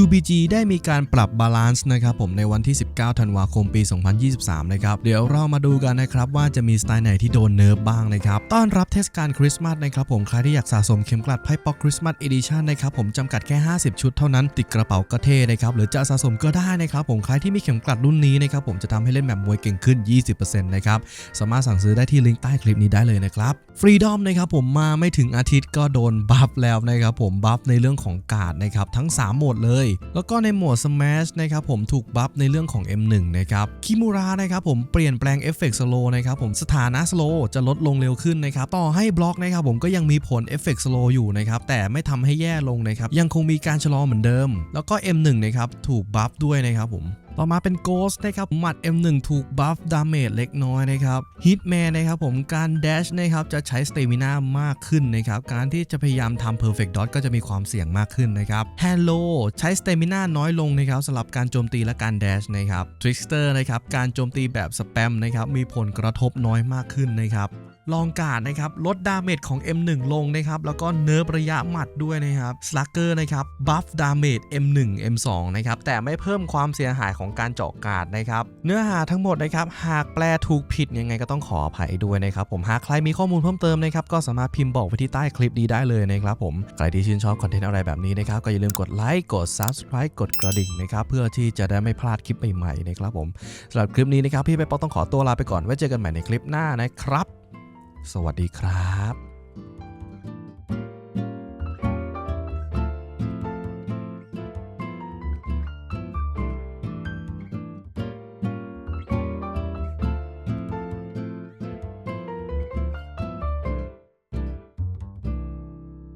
UBG ได้มีการปรับบาลานซ์นะครับผมในวันที่ 19 ธันวาคมปี 2023 นะครับ เดี๋ยวเรามาดูกันนะครับว่าจะมีสไตล์ไหนที่โดนเนิร์ฟบ้างนะครับ ต้อนรับเทศกาลคริสต์มาสนะครับผมใครที่อยากสะสมเข็มกลัดไพ่ป๊อกคริสต์มาสอีดิชันนะครับผมจำกัดแค่ 50 ชุดเท่านั้นติดกระเป๋าก็เท่นะครับหรือจะสะสมก็ได้นะครับผมใครที่มีเข็มกลัดรุ่นนี้นะครับผมจะทำให้เล่นแบบมวยเก่งขึ้น 20%นะครับสามารถสั่งซื้อได้ที่ลิงก์ใต้คลิปนี้ได้เลยนะครับฟรีดอมนะครับผมมาไม่ถึงอาทิตย์ก็โดนบัฟแล้วนะครับผมบัฟในเรื่องของการ์ดนะครับทั้ง3โหมดเลยแล้วก็ในหมวด Smash นะครับผมถูกบัฟในเรื่องของ M1 นะครับคิมูระนะครับผมเปลี่ยนแปลงเอฟเฟกต์สโลนะครับผมสถานะสโลจะลดลงเร็วขึ้นนะครับต่อให้บล็อกนะครับผมก็ยังมีผลเอฟเฟกต์สโลอยู่นะครับแต่ไม่ทำให้แย่ลงนะครับยังคงมีการชะลอเหมือนเดิม แล้วก็ M1 นะครับถูกบัฟด้วยนะครับผม ต่อมาเป็น Ghost นะครับหมัด M1 ถูกบัฟดาเมจเล็กน้อยนะครับ Hitman นะครับผมการแดชนะครับจะใช้สเตมินามากขึ้นนะครับการที่จะพยายามทำ Perfect Dot ก็จะมีความเสี่ยงมากขึ้นนะครับ Hello ใช้สเตมินาน้อยลงนะครับสำหรับการโจมตีและการแดชนะครับ Trickster นะครับการโจมตีแบบสแปมนะครับมีผลกระทบน้อยมากขึ้นนะครับ ลองการดนะครับลดดาเมจของ M1 ลงนะครับแล้วก็เนิร์ฟระยะหมัดด้วยนะครับ Slugger นะครับบัฟดาเมจ M1 M2 นะครับแต่ไม่เพิ่มความเสียหายของการเจาะการ์ดนะครับเนื้อหาทั้งหมดนะครับหากแปลถูกผิดยังไงก็ต้องขออภัยด้วยนะครับผมหากใครมีข้อมูลเพิ่มเติมนะครับก็สามารถพิมพ์บอกไว้ที่ใต้คลิปนี้ได้เลยนะครับผมใครที่ชื่นชอบคอนเทนต์อะไรแบบนี้นะครับก็อย่าลืมกดไลค์กด Subscribe กดกระดิ่งนะครับเพื่อที่จะได้ไม่พลาดคลิปใหม่ๆนะครับผมสำหรับคลิปนี้นะครับพี่ไปป๊อต้องขอตัวลาไปก่อนไว้เจอกันใหม่ในคลิปหน้านะครับ สวัสดีครับ